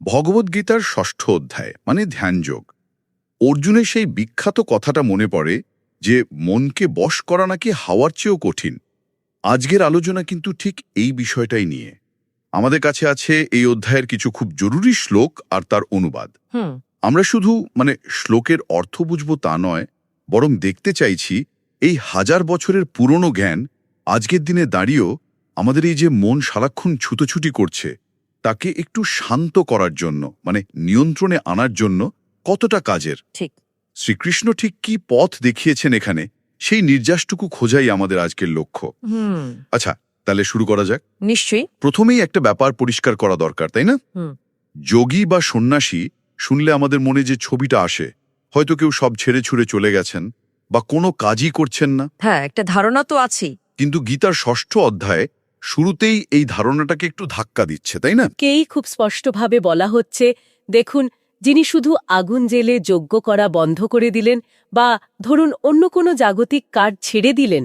ভগবদ্গীতার ষষ্ঠ অধ্যায় মানে ধ্যানযোগ। অর্জুনের সেই বিখ্যাত কথাটা মনে পড়ে যে মনকে বশ করা নাকি হাওয়ার চেয়েও কঠিন। আজকের আলোচনা কিন্তু ঠিক এই বিষয়টাই নিয়ে। আমাদের কাছে আছে এই অধ্যায়ের কিছু খুব জরুরি শ্লোক আর তার অনুবাদ। আমরা শুধু মানে শ্লোকের অর্থ বুঝব তা নয় বরং দেখতে চাইছি এই হাজার বছরের পুরনো জ্ঞান আজকের দিনে দাঁড়িয়েও আমাদের এই যে মন সারাক্ষণ ছুটোছুটি করছে তাকে একটু শান্ত করার জন্য মানে নিয়ন্ত্রণে আনার জন্য কতটা কাজের? ঠিক। শ্রীকৃষ্ণ ঠিক কি পথ দেখিয়েছেন এখানে সেই নির্যাসটুকু খোঁজাই আমাদের আজকের লক্ষ্য। আচ্ছা তাহলে শুরু করা যাক। নিশ্চয়ই। প্রথমেই একটা ব্যাপার পরিষ্কার করা দরকার তাই না? যোগী বা সন্ন্যাসী শুনলে আমাদের মনে যে ছবিটা আসে হয়তো কেউ সব ছেড়ে ছুড়ে চলে গেছেন বা কোনো কাজই করছেন না। হ্যাঁ একটা ধারণা তো আছেই। কিন্তু গীতার ষষ্ঠ অধ্যায়ে শুরুতেই এই ধারণাটাকে একটু ধাক্কা দিচ্ছে তাই না? কেই খুব স্পষ্টভাবে বলা হচ্ছে দেখুন যিনি শুধু আগুন জেলে যজ্ঞ করা বন্ধ করে দিলেন বা ধরুন অন্য কোনো জাগতিক কাজ ছেড়ে দিলেন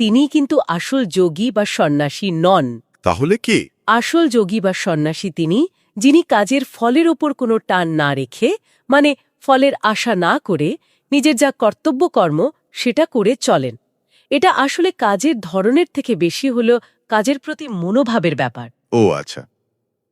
তিনিই কিন্তু আসল যোগী বা সন্ন্যাসী নন। তাহলে কে? আসল যোগী বা সন্ন্যাসী তিনি যিনি কাজের ফলের ওপর কোনো টান না রেখে মানে ফলের আশা না করে নিজের যা কর্তব্য কর্ম সেটা করে চলেন। এটা আসলে কাজের ধরনের থেকে বেশি হল কাজের প্রতি মনোভাবের ব্যাপার। ও আচ্ছা।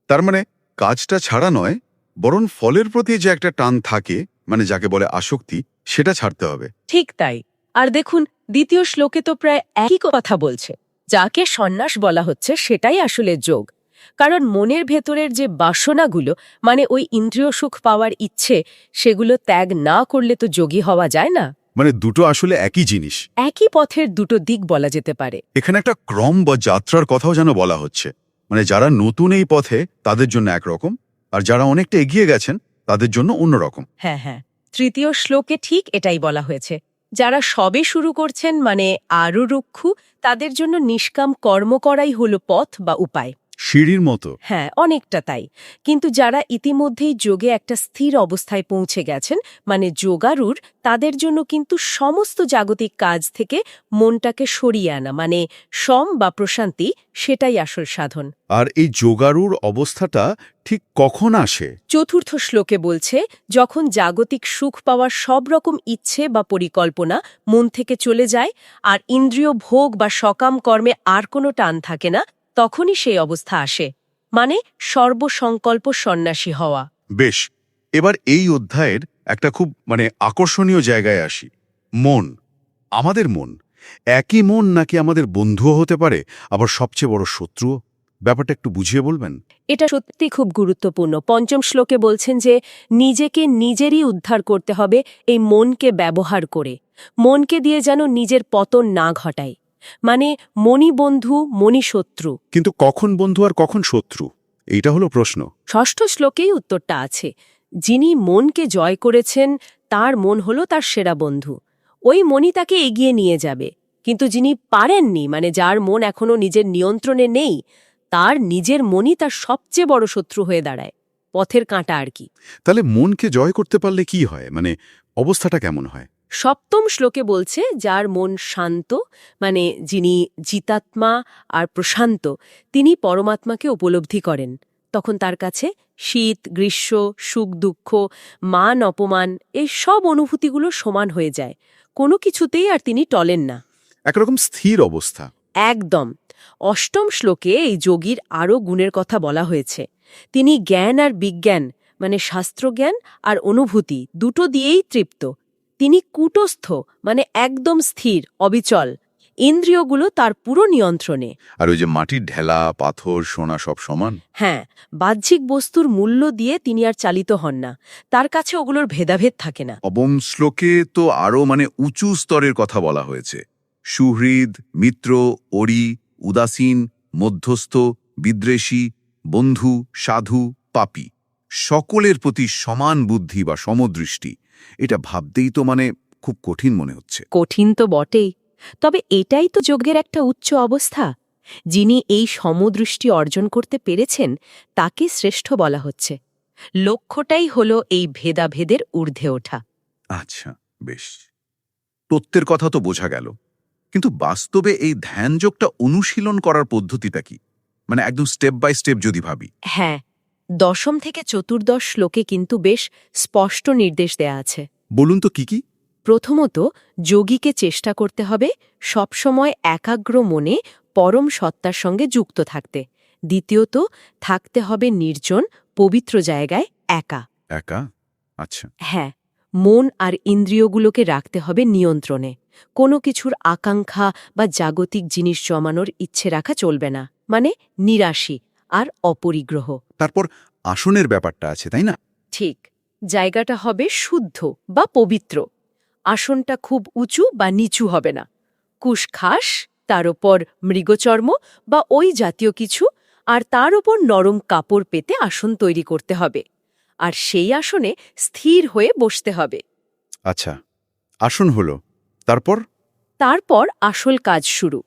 তার মানে কাজটা ছাড়া নয় বরং ফলের প্রতি যে একটা টান থাকে মানে যাকে বলে আসক্তি সেটা ছাড়তে হবে। ঠিক তাই। আর দেখুন দ্বিতীয় শ্লোকে তো প্রায় একই কথা বলছে। যাকে সন্ন্যাস বলা হচ্ছে সেটাই আসলে যোগ। কারণ মনের ভেতরের যে বাসনাগুলো মানে ওই ইন্দ্রিয় সুখ পাওয়ার ইচ্ছে সেগুলো ত্যাগ না করলে তো যোগী হওয়া যায় না। মানে দুটো আসলে একই জিনিস। একই পথের দুটো দিক বলা যেতে পারে। এখানে একটা ক্রম বা যাত্রার কথাও যেন বলা হচ্ছে। মানে যারা নতুন এই পথে তাদের জন্য একরকম আর যারা অনেকটা এগিয়ে গেছেন তাদের জন্য অন্যরকম। হ্যাঁ হ্যাঁ। তৃতীয় শ্লোকে ঠিক এটাই বলা হয়েছে। যারা সবে শুরু করছেন মানে আরও রুক্ষু তাদের জন্য নিষ্কাম কর্ম করাই হলো পথ বা উপায়। সিঁড়ির মতো। হ্যাঁ অনেকটা তাই। কিন্তু যারা ইতিমধ্যেই যোগে একটা স্থির অবস্থায় পৌঁছে গেছেন মানে যোগারুর তাদের জন্য কিন্তু সমস্ত জাগতিক কাজ থেকে মনটাকে সরিয়ে আনা মানে সম বা প্রশান্তি সেটাই আসল সাধন। আর এই যোগারুর অবস্থাটা ঠিক কখন আসে? চতুর্থ শ্লোকে বলছে যখন জাগতিক সুখ পাওয়ার সব রকম ইচ্ছে বা পরিকল্পনা মন থেকে চলে যায় আর ইন্দ্রিয় ভোগ বা সকাম কর্মে আর কোনো টান থাকে না তখনই সেই অবস্থা আসে মানে সর্বসংকল্প সন্ন্যাসী হওয়া। বেশ এবার এই অধ্যায়ের একটা খুব মানে আকর্ষণীয় জায়গায় আসি। মন আমাদের মন একই মন নাকি আমাদের বন্ধুও হতে পারে আবার সবচেয়ে বড় শত্রুও? ব্যাপারটা একটু বুঝিয়ে বলবেন? এটা সত্যি খুব গুরুত্বপূর্ণ। পঞ্চম শ্লোকে বলছেন যে নিজেকে নিজেরই উদ্ধার করতে হবে এই মনকে ব্যবহার করে। মনকে দিয়ে যেন নিজের পতন না ঘটায়। মানে মনি বন্ধু মনি শত্রু। কিন্তু কখন বন্ধু আর কখন শত্রু? এইটা হলো প্রশ্ন। ষষ্ঠ শ্লোকেই উত্তরটা আছে। যিনি মনকে জয় করেছেন তার মন হল তার সেরা বন্ধু। ওই মনই তাকে এগিয়ে নিয়ে যাবে। কিন্তু যিনি পারেননি মানে যার মন এখনও নিজের নিয়ন্ত্রণে নেই তার নিজের মনই তার সবচেয়ে বড় শত্রু হয়ে দাঁড়ায়। পথের কাঁটা আর কি। তাহলে মনকে জয় করতে পারলে কি হয়? মানে অবস্থাটা কেমন হয়? সপ্তম শ্লোকে বলছে যার মন শান্ত মানে যিনি জিতাত্মা আর প্রশান্ত তিনি পরমাত্মাকে উপলব্ধি করেন। তখন তার কাছে শীত গ্রীষ্ম সুখ দুঃখ মান অপমান এই সব অনুভূতিগুলো সমান হয়ে যায়। কোনো কিছুতেই আর তিনি টলেন না। একরকম স্থির অবস্থা। একদম। অষ্টম শ্লোকে এই যোগীর আরও গুণের কথা বলা হয়েছে। তিনি জ্ঞান আর বিজ্ঞান মানে শাস্ত্রজ্ঞান আর অনুভূতি দুটো দিয়েই তৃপ্ত। তিনি কুটস্থ মানে একদম স্থির অবিচল। ইন্দ্রিয়গুলো তার পুরো নিয়ন্ত্রণে। আর ওই যে মাটির ঢেলা পাথর সোনা সব সমান? হ্যাঁ বাহ্যিক বস্তুর মূল্য দিয়ে তিনি আর চালিত হন না। তার কাছে ওগুলোর ভেদাভেদ থাকে না। অবম শ্লোকে তো আরও মানে উঁচু স্তরের কথা বলা হয়েছে। সুহৃদ মিত্র অরি উদাসীন মধ্যস্থ বিদ্বেষী বন্ধু সাধু পাপী। সকলের প্রতি সমান বুদ্ধি বা সমদৃষ্টি এটা ভাবতেই তো মানে খুব কঠিন মনে হচ্ছে। কঠিন তো বটেই তবে এটাই তো যোগের একটা উচ্চ অবস্থা। যিনি এই সমদৃষ্টি অর্জন করতে পেরেছেন তাকে শ্রেষ্ঠ বলা হচ্ছে। লক্ষ্যটাই হল এই ভেদাভেদের ঊর্ধ্বে ওঠা। আচ্ছা বেশ। তত্ত্বের কথা তো বোঝা গেল। কিন্তু বাস্তবে এই ধ্যানযোগটা অনুশীলন করার পদ্ধতিটা কি? মানে একদম স্টেপ বাই স্টেপ যদি ভাবি। হ্যাঁ দশম থেকে চতুর্দশ শ্লোকে কিন্তু বেশ স্পষ্ট নির্দেশ দেয়া আছে। বলুন তো কি কি? প্রথমত যোগীকে চেষ্টা করতে হবে সবসময় একাগ্র মনে পরম সত্তার সঙ্গে যুক্ত থাকতে। দ্বিতীয়ত থাকতে হবে নির্জন পবিত্র জায়গায় একা। একা? আচ্ছা। হ্যাঁ মন আর ইন্দ্রিয়গুলোকে রাখতে হবে নিয়ন্ত্রণে। কোনো কিছুর আকাঙ্ক্ষা বা জাগতিক জিনিস জমানোর ইচ্ছে রাখা চলবে না। মানে নিরাশী আর অপরিগ্রহ। তারপর আসনের ব্যাপারটা আছে তাই না? ঠিক। জায়গাটা হবে শুদ্ধ বা পবিত্র। আসনটা খুব উঁচু বা নিচু হবে না। কুশখাস তার ওপর মৃগচর্ম বা ওই জাতীয় কিছু আর তার ওপর নরম কাপড় পেতে আসন তৈরি করতে হবে। আর সেই আসনে স্থির হয়ে বসতে হবে। আচ্ছা আসন হলো। তারপর? তারপর আসল কাজ শুরু।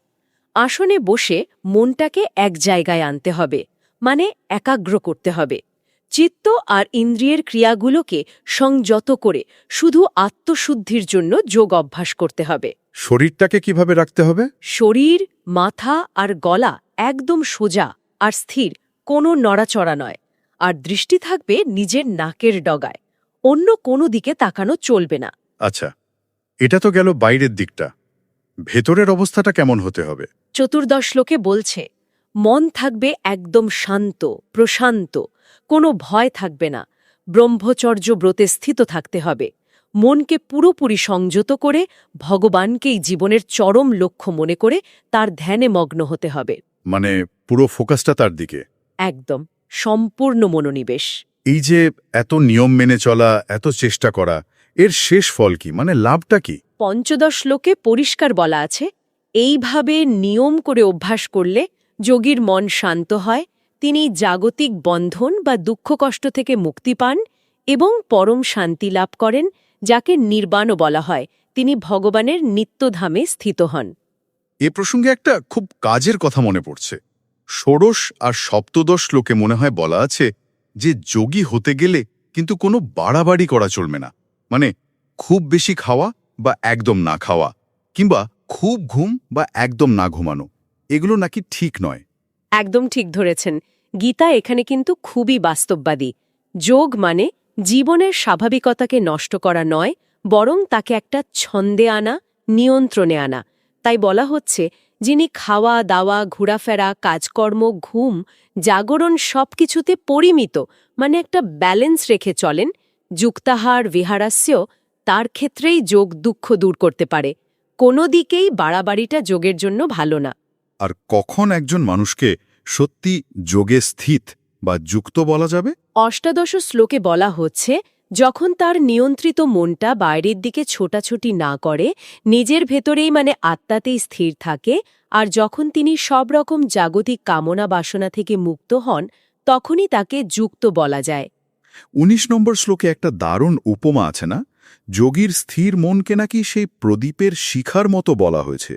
আসনে বসে মনটাকে এক জায়গায় আনতে হবে। মানে একাগ্র করতে হবে। চিত্ত আর ইন্দ্রিয়ের ক্রিয়াগুলোকে সংযত করে শুধু আত্মশুদ্ধির জন্য যোগ অভ্যাস করতে হবে। শরীরটাকে কীভাবে রাখতে হবে? শরীর মাথা আর গলা একদম সোজা আর স্থির কোনো নড়াচড়া নয়। আর দৃষ্টি থাকবে নিজের নাকের ডগায় অন্য কোনো দিকে তাকানো চলবে না। আচ্ছা এটা তো গেল বাইরের দিকটা। ভেতরের অবস্থাটা কেমন হতে হবে? চতুর্দশ লোকে বলছে মন থাকবে একদম শান্ত প্রশান্ত কোনো ভয় থাকবে না। ব্রহ্মচর্য ব্রতে স্থিত থাকতে হবে। মনকে পুরোপুরি সংযত করে ভগবানকেই জীবনের চরম লক্ষ্য মনে করে তার ধ্যানে মগ্ন হতে হবে। মানে পুরো ফোকাসটা তার দিকে? একদম সম্পূর্ণ মনোনিবেশ। এই যে এত নিয়ম মেনে চলা এত চেষ্টা করা এর শেষ ফল কি? মানে লাভটা কি? পঞ্চদশ লোকে পরিষ্কার বলা আছে এইভাবে নিয়ম করে অভ্যাস করলে যোগীর মন শান্ত হয়, তিনি জাগতিক বন্ধন বা দুঃখ কষ্ট থেকে মুক্তি পান এবং পরম শান্তি লাভ করেন, যাকে নির্বাণও বলা হয়। তিনি ভগবানের নিত্যধামে স্থিত হন। এ প্রসঙ্গে একটা খুব কাজের কথা মনে পড়ছে। ষোড়শ আর সপ্তদশ লোকে মনে হয় বলা আছে যে, যোগী হতে গেলে কিন্তু কোনো বাড়াবাড়ি করা চলবে না। মানে খুব বেশি খাওয়া বা একদম না খাওয়া কিংবা খুব ঘুম বা একদম না ঘুমানো। এগুলো নাকি ঠিক নয়। একদম ঠিক ধরেছেন। গীতা এখানে কিন্তু খুবই বাস্তববাদী। যোগ মানে জীবনের স্বাভাবিকতাকে নষ্ট করা নয়, বরং তাকে একটা ছন্দে আনা, নিয়ন্ত্রণে আনা। তাই বলা হচ্ছে, যিনি খাওয়া, দাওয়া, ঘোরাফেরা, কাজকর্ম, ঘুম, জাগরণ সবকিছুতে পরিমিত মানে একটা ব্যালেন্স রেখে চলেন, যুক্তাহার, বিহারাস্য, তার ক্ষেত্রেই যোগ দুঃখ দূর করতে পারে। কোনো দিকেই বাড়াবাড়িটা যোগের জন্য ভালো না। আর কখন একজন মানুষকে সত্যি যোগে স্থিত বা যুক্ত বলা যাবে? অষ্টাদশ শ্লোকে বলা হচ্ছে যখন তার নিয়ন্ত্রিত মনটা বাইরের দিকে ছোটাছুটি না করে নিজের ভেতরেই মানে আত্মাতেই স্থির থাকে আর যখন তিনি সব রকম জাগতিক কামনা বাসনা থেকে মুক্ত হন তখনই তাকে যুক্ত বলা যায়। ১৯ নম্বর শ্লোকে একটা দারুণ উপমা আছে না? যোগীর স্থির মনকে নাকি সেই প্রদীপের শিখার মতো বলা হয়েছে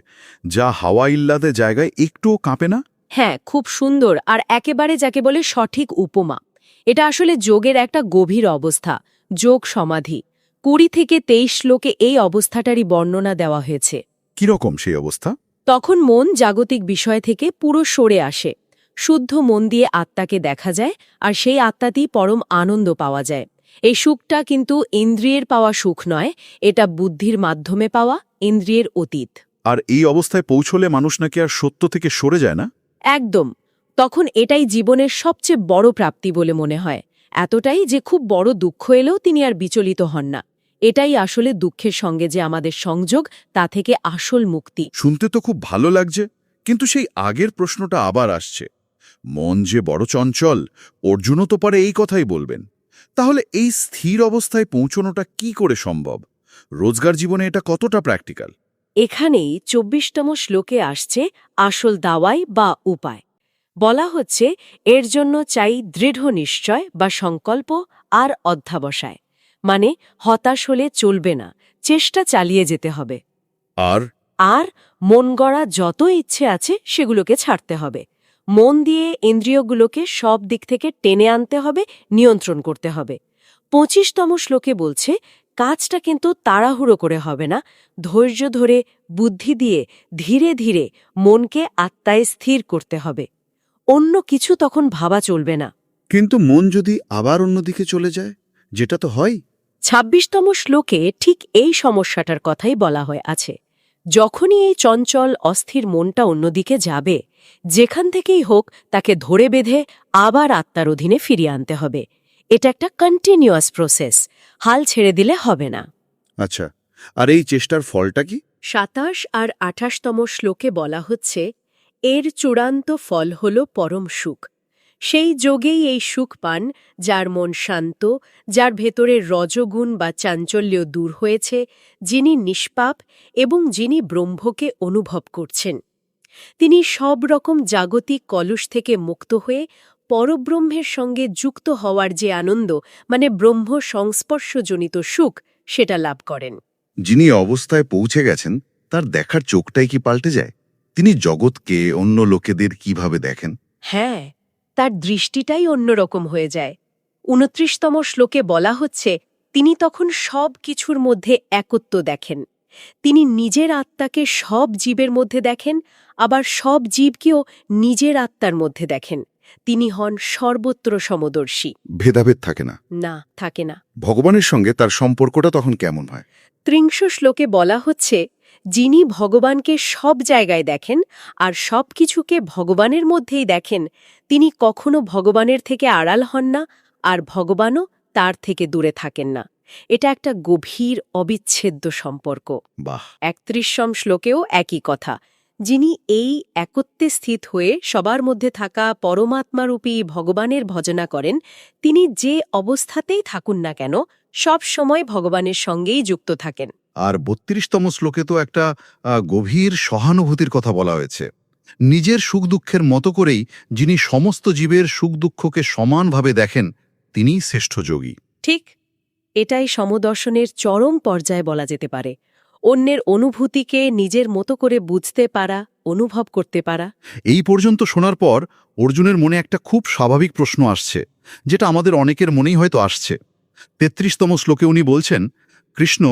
যা হাওয়া ইল্লাদে জায়গায় একটুও কাঁপে না? হ্যাঁ খুব সুন্দর আর একেবারে যাকে বলে সঠিক উপমা। এটা আসলে যোগের একটা গভীর অবস্থা যোগ সমাধি। কুড়ি থেকে তেইশ শ্লোকে এই অবস্থাটারই বর্ণনা দেওয়া হয়েছে। কীরকম সেই অবস্থা? তখন মন জাগতিক বিষয় থেকে পুরো সরে আসে। শুদ্ধ মন দিয়ে আত্মাকে দেখা যায় আর সেই আত্মাতেই পরম আনন্দ পাওয়া যায়। এই সুখটা কিন্তু ইন্দ্রিয়ের পাওয়া সুখ নয় এটা বুদ্ধির মাধ্যমে পাওয়া ইন্দ্রিয়ের অতীত। আর এই অবস্থায় পৌঁছলে মানুষ নাকি আর সত্য থেকে সরে যায় না? একদম। তখন এটাই জীবনের সবচেয়ে বড় প্রাপ্তি বলে মনে হয়। এতটাই যে খুব বড় দুঃখ এলেও তিনি আর বিচলিত হন না। এটাই আসলে দুঃখের সঙ্গে যে আমাদের সংযোগ তা থেকে আসল মুক্তি। শুনতে তো খুব ভালো লাগছে কিন্তু সেই আগের প্রশ্নটা আবার আসছে। মন যে বড় চঞ্চল অর্জুনও তো পারে এই কথাই বলবেন। তাহলে এই স্থির অবস্থায় পৌঁছনোটা কি করে সম্ভব? রোজগার জীবনে এটা কতটা প্র্যাকটিক্যাল এখানেই চব্বিশতম শ্লোকে আসছে আসল দাওয়াই বা উপায়। বলা হচ্ছে এর জন্য চাই দৃঢ় নিশ্চয় বা সংকল্প আর অধ্যাবসায়। মানে হতাশ হলে চলবে না চেষ্টা চালিয়ে যেতে হবে। আর? আর মন গড়া যত ইচ্ছে আছে সেগুলোকে ছাড়তে হবে। মন দিয়ে ইন্দ্রিয়গুলোকে সব দিক থেকে টেনে আনতে হবে নিয়ন্ত্রণ করতে হবে। পঁচিশতম শ্লোকে বলছে কাজটা কিন্তু তাড়াহুড়ো করে হবে না। ধৈর্য ধরে বুদ্ধি দিয়ে ধীরে ধীরে মনকে আত্মায় স্থির করতে হবে। অন্য কিছু তখন ভাবা চলবে না। কিন্তু মন যদি আবার অন্যদিকে চলে যায় যেটা তো হয়। ছাব্বিশতম শ্লোকে ঠিক এই সমস্যাটার কথাই বলা হয় আছে। যখনই এই চঞ্চল অস্থির মনটা অন্যদিকে যাবে যেখান থেকেই হোক তাকে ধরে বেঁধে আবার আত্মার অধীনে ফিরিয়ে আনতে হবে। এটা একটা কন্টিনিউয়াস প্রসেস হাল ছেড়ে দিলে হবে না। আচ্ছা আর এই চেষ্টার ফলটা কি? সাতাশ আর আঠাশতম শ্লোকে বলা হচ্ছে এর চূড়ান্ত ফল হল পরম সুখ। সেই যোগেই এই সুখ পান যার মন শান্ত যার ভেতরে রজগুণ বা চাঞ্চল্য দূর হয়েছে যিনি নিষ্পাপ এবং যিনি ব্রহ্মকে অনুভব করছেন। তিনি সব রকম জাগতিক কলুষ থেকে মুক্ত হয়ে পরব্রহ্মের সঙ্গে যুক্ত হওয়ার যে আনন্দ মানে ব্রহ্ম সংস্পর্শজনিত সুখ সেটা লাভ করেন। যিনি অবস্থায় পৌঁছে গেছেন তার দেখার চোখটাই কি পাল্টে যায়? তিনি জগৎকে অন্য লোকেদের কীভাবে দেখেন? হ্যাঁ তার দৃষ্টিটাই অন্যরকম হয়ে যায়। উনত্রিশতম শ্লোকে বলা হচ্ছে তিনি তখন সব কিছুর মধ্যে একত্ব দেখেন। তিনি নিজের আত্মাকে সব জীবের মধ্যে দেখেন আবার সব জীবকেও নিজের আত্মার মধ্যে দেখেন। তিনি হন সর্বত্র সমদর্শী। ভেদাভেদ থাকে না। না থাকে না। ভগবানের সঙ্গে তার সম্পর্কটা তখন কেমন হয়? ত্রিংশ শ্লোকে বলা হচ্ছে যিনি ভগবানকে সব জায়গায় দেখেন আর সব কিছুকে ভগবানের মধ্যেই দেখেন তিনি কখনো ভগবানের থেকে আড়াল হন না আর ভগবানও তার থেকে দূরে থাকেন না। এটা একটা গভীর অবিচ্ছেদ্য সম্পর্ক। একত্রিশম শ্লোকেও একই কথা। যিনি এই একত্বে স্থিত হয়ে সবার মধ্যে থাকা পরমাত্মারূপী ভগবানের ভজনা করেন তিনি যে অবস্থাতেই থাকুন না কেন সব সময় ভগবানের সঙ্গেই যুক্ত থাকেন। আর বত্রিশতম শ্লোকে তো একটা গভীর সহানুভূতির কথা বলা হয়েছে। নিজের সুখ দুঃখের মতো করেই যিনি সমস্ত জীবের সুখ দুঃখকে সমানভাবে দেখেন তিনি শ্রেষ্ঠ যোগী। ঠিক এটাই সমদর্শনের চরম পর্যায়ে বলা যেতে পারে। অন্যের অনুভূতিকে নিজের মতো করে বুঝতে পারা অনুভব করতে পারা। এই পর্যন্ত শোনার পর অর্জুনের মনে একটা খুব স্বাভাবিক প্রশ্ন আসছে যেটা আমাদের অনেকের মনেই হয়তো আসছে। তেত্রিশতম শ্লোকে উনি বলছেন কৃষ্ণ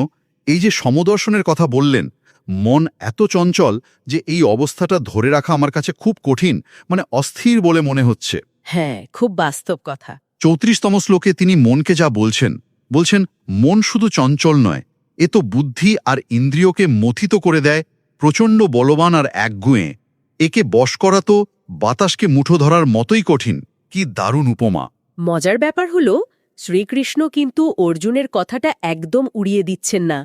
এই যে সমদর্শনের কথা বললেন মন এত চঞ্চল যে এই অবস্থাটা ধরে রাখা আমার কাছে খুব কঠিন মানে অস্থির বলে মনে হচ্ছে। হ্যাঁ খুব বাস্তব কথা। চৌত্রিশতম শ্লোকে তিনি মনকে যা বলছেন বলছেন মন শুধু চঞ্চল নয় এ তো বুদ্ধি আর ইন্দ্রিয়কে মথিত করে দেয় প্রচণ্ড বলবান আর একগুঁয়ে। একে বশ করা তো বাতাসকে মুঠো ধরার মতোই কঠিন কি দারুণ উপমা। মজার ব্যাপার হল শ্রীকৃষ্ণ কিন্তু অর্জুনের কথাটা একদম উড়িয়ে দিচ্ছেন না।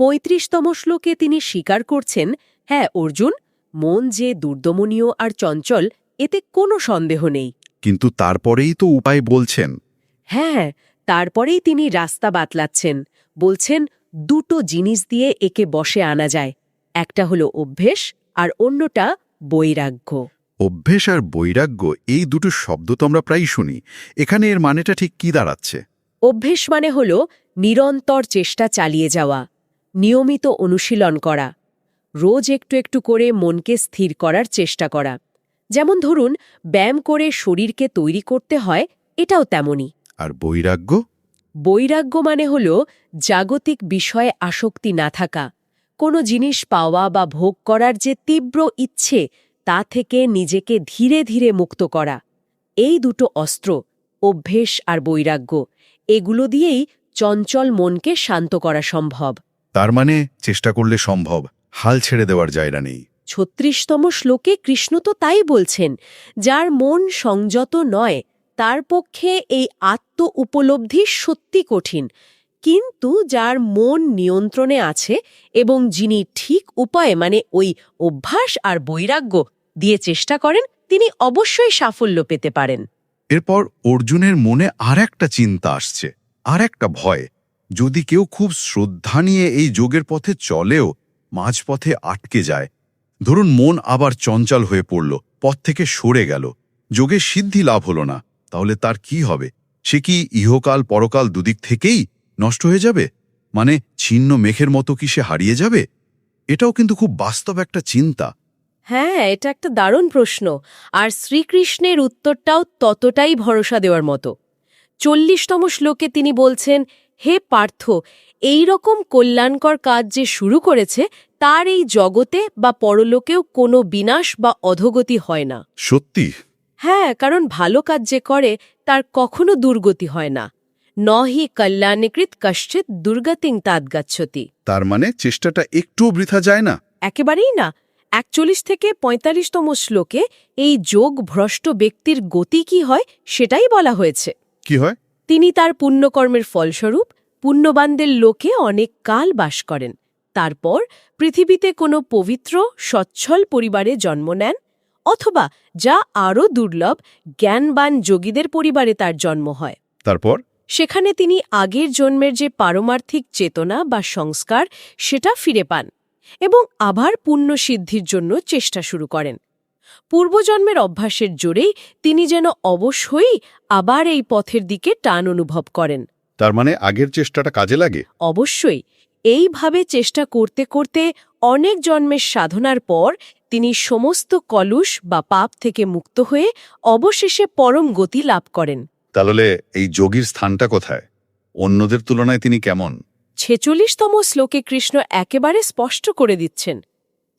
পঁয়ত্রিশতম শ্লোকে তিনি স্বীকার করছেন হ্যাঁ অর্জুন মন যে দুর্দমনীয় আর চঞ্চল এতে কোনো সন্দেহ নেই। কিন্তু তারপরেই তো উপায় বলছেন। হ্যাঁ তারপরেই তিনি রাস্তা বাতলাচ্ছেন। বলছেন দুটো জিনিস দিয়ে একে বসে আনা যায় একটা হলো অভ্যেস আর অন্যটা বৈরাগ্য। অভ্যেস আর বৈরাগ্য এই দুটো শব্দ তো আমরা প্রায়ই শুনি। এখানে এর মানেটা ঠিক কি দাঁড়াচ্ছে? অভ্যেস মানে হল নিরন্তর চেষ্টা চালিয়ে যাওয়া। নিয়মিত অনুশীলন করা। রোজ একটু একটু করে মনকে স্থির করার চেষ্টা করা। যেমন ধরুন ব্যায়াম করে শরীরকে তৈরি করতে হয় এটাও তেমনই। আর বৈরাগ্য? বৈরাগ্য মানে হল জাগতিক বিষয়ে আসক্তি না থাকা। কোনো জিনিস পাওয়া বা ভোগ করার যে তীব্র ইচ্ছে তা থেকে নিজেকে ধীরে ধীরে মুক্ত করা। এই দুটো অস্ত্র অভ্যেস আর বৈরাগ্য এগুলো দিয়েই চঞ্চল মনকে শান্ত করা সম্ভব। তার মানে চেষ্টা করলে সম্ভব হাল ছেড়ে দেওয়ার জায়গা নেই। ছত্রিশতম শ্লোকে কৃষ্ণ তো তাই বলছেন যার মন সংযত নয় তার পক্ষে এই আত্ম উপলব্ধি সত্যি কঠিন। কিন্তু যার মন নিয়ন্ত্রণে আছে এবং যিনি ঠিক উপায়ে মানে ওই অভ্যাস আর বৈরাগ্য দিয়ে চেষ্টা করেন তিনি অবশ্যই সাফল্য পেতে পারেন। এরপর অর্জুনের মনে আর একটা চিন্তা আসছে আর একটা ভয়। যদি কেউ খুব শ্রদ্ধা নিয়ে এই যোগের পথে চলেও মাঝপথে আটকে যায়, ধরুন মন আবার চঞ্চল হয়ে পড়ল, পথ থেকে সরে গেল, যোগে সিদ্ধি লাভ হল না, তাহলে তার কি হবে? সে কি ইহকাল পরকাল দুদিক থেকেই নষ্ট হয়ে যাবে? মানে ছিন্ন মেঘের মতো কি সে হারিয়ে যাবে? এটাও কিন্তু খুব বাস্তব একটা চিন্তা। হ্যাঁ এটা একটা দারুণ প্রশ্ন। আর শ্রীকৃষ্ণের উত্তরটাও ততটাই ভরসা দেওয়ার মতো। চল্লিশতম শ্লোকে তিনি বলছেন হে পার্থ এই রকম কল্যাণকর কাজ যে শুরু করেছে তার এই জগতে বা পরলোকেও কোনো বিনাশ বা অধোগতি হয় না। সত্যি? হ্যাঁ কারণ ভালো কাজ যে করে তার কখনো দুর্গতি হয় না। ন হি কল্যাণীকৃত কশ্চিত দুর্গতিং তাৎগাচ্ছতি তার মানে চেষ্টাটা একটুও বৃথা যায় না? একেবারেই না। একচল্লিশ থেকে পঁয়তাল্লিশতম শ্লোকে এই যোগ ভ্রষ্ট ব্যক্তির গতি কি হয় সেটাই বলা হয়েছে। কি হয়? তিনি তার পুণ্যকর্মের ফলস্বরূপ পুণ্যবানদের লোকে অনেক কাল বাস করেন। তারপর পৃথিবীতে কোনো পবিত্র সচ্ছল পরিবারে জন্ম নেন অথবা যা আরও দুর্লভ জ্ঞানবান যোগীদের পরিবারে তার জন্ম হয়। তারপর? সেখানে তিনি আগের জন্মের যে পারমার্থিক চেতনা বা সংস্কার সেটা ফিরে পান এবং আবার পুণ্য সিদ্ধির জন্য চেষ্টা শুরু করেন। পূর্বজন্মের অভ্যাসের জোরেই তিনি যেন অবশ্যই আবার এই পথের দিকে টান অনুভব করেন। তার মানে আগের চেষ্টাটা কাজে লাগে? অবশ্যই। এইভাবে চেষ্টা করতে করতে অনেক জন্মের সাধনার পর তিনি সমস্ত কলুষ বা পাপ থেকে মুক্ত হয়ে অবশেষে পরম গতি লাভ করেন। তাহলে এই যোগীর স্থানটা কোথায়? অন্যদের তুলনায় তিনি কেমন? ছেচল্লিশতম শ্লোকে কৃষ্ণ একেবারে স্পষ্ট করে দিচ্ছেন।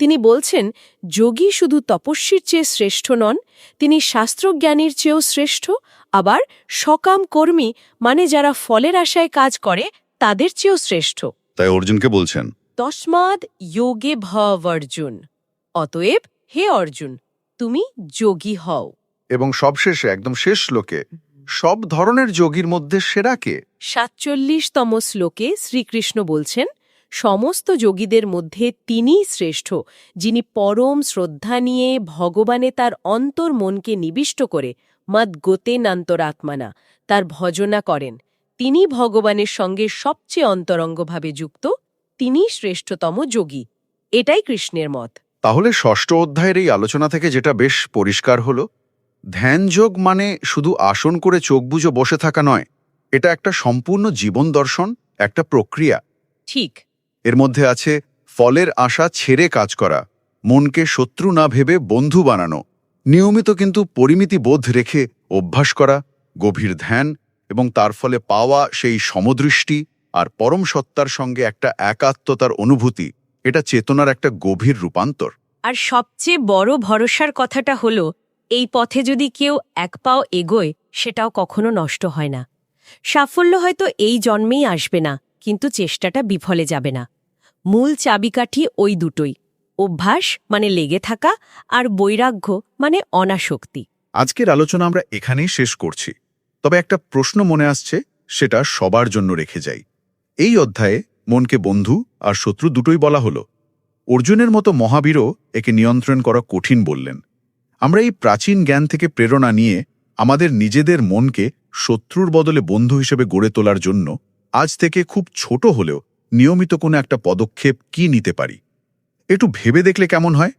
তিনি বলছেন যোগী শুধু তপস্বীর চেয়ে শ্রেষ্ঠ নন তিনি শাস্ত্রজ্ঞানীর চেয়েও শ্রেষ্ঠ। আবার সকাম কর্মী মানে যারা ফলের আশায় কাজ করে তাদের চেয়েও শ্রেষ্ঠ। তাই অর্জুনকে বলছেন তস্মাদ যোগে ভব অর্জুন অতএব হে অর্জুন তুমি যোগী হও। এবং সবশেষে একদম শেষ শ্লোকে সব ধরনের যোগীর মধ্যে সেরাকে সাতচল্লিশতম শ্লোকে শ্রীকৃষ্ণ বলছেন সমস্ত যোগীদের মধ্যে তিনিই শ্রেষ্ঠ যিনি পরম শ্রদ্ধা নিয়ে ভগবানে তার অন্তর মনকে নিবিষ্ট করে মদ গোতেনান্তরাত্মানা তার ভজনা করেন। তিনি ভগবানের সঙ্গে সবচেয়ে অন্তরঙ্গভাবে যুক্ত তিনিই শ্রেষ্ঠতম যোগী। এটাই কৃষ্ণের মত। তাহলে ষষ্ঠ অধ্যায়ের এই আলোচনা থেকে যেটা বেশ পরিষ্কার হলো ধ্যানযোগ মানে শুধু আসন করে চোখ বুজো বসে থাকা নয় এটা একটা সম্পূর্ণ জীবন দর্শন একটা প্রক্রিয়া। ঠিক। এর মধ্যে আছে, ফলের আশা ছেড়ে কাজ করা, মনকে শত্রু না ভেবে বন্ধু বানানো, নিয়মিত কিন্তু পরিমিতি বোধ রেখে অভ্যাস করা, গভীর ধ্যান এবং তার ফলে পাওয়া সেই সমদৃষ্টি আর পরম সত্তার সঙ্গে একটা একাত্মতার অনুভূতি, এটা চেতনার একটা গভীর রূপান্তর। আর সবচেয়ে বড় ভরসার কথাটা হলো, এই পথে যদি কেউ এক পাও এগোয়, সেটাও কখনো নষ্ট হয় না। সাফল্য হয়তো এই জন্মেই আসবে না, কিন্তু চেষ্টাটা বিফলে যাবে না। মূল চাবিকাঠি ওই দুটোই। অভ্যাস মানে লেগে থাকা আর বৈরাগ্য মানে অনাসক্তি। আজকের আলোচনা আমরা এখানেই শেষ করছি। তবে একটা প্রশ্ন মনে আসছে, সেটা সবার জন্য রেখে যাই। এই অধ্যায়ে মনকে বন্ধু আর শত্রু দুটোই বলা হলো। অর্জুনের মতো মহাবীরও একে নিয়ন্ত্রণ করা কঠিন বললেন। আমরা এই প্রাচীন জ্ঞান থেকে প্রেরণা নিয়ে আমাদের নিজেদের মনকে শত্রুর বদলে বন্ধু হিসেবে গড়ে তোলার জন্য আজ থেকে খুব ছোট হলেও নিয়মিত কোনো একটা পদক্ষেপ কি নিতে পারি? একটু ভেবে দেখলে কেমন হয়?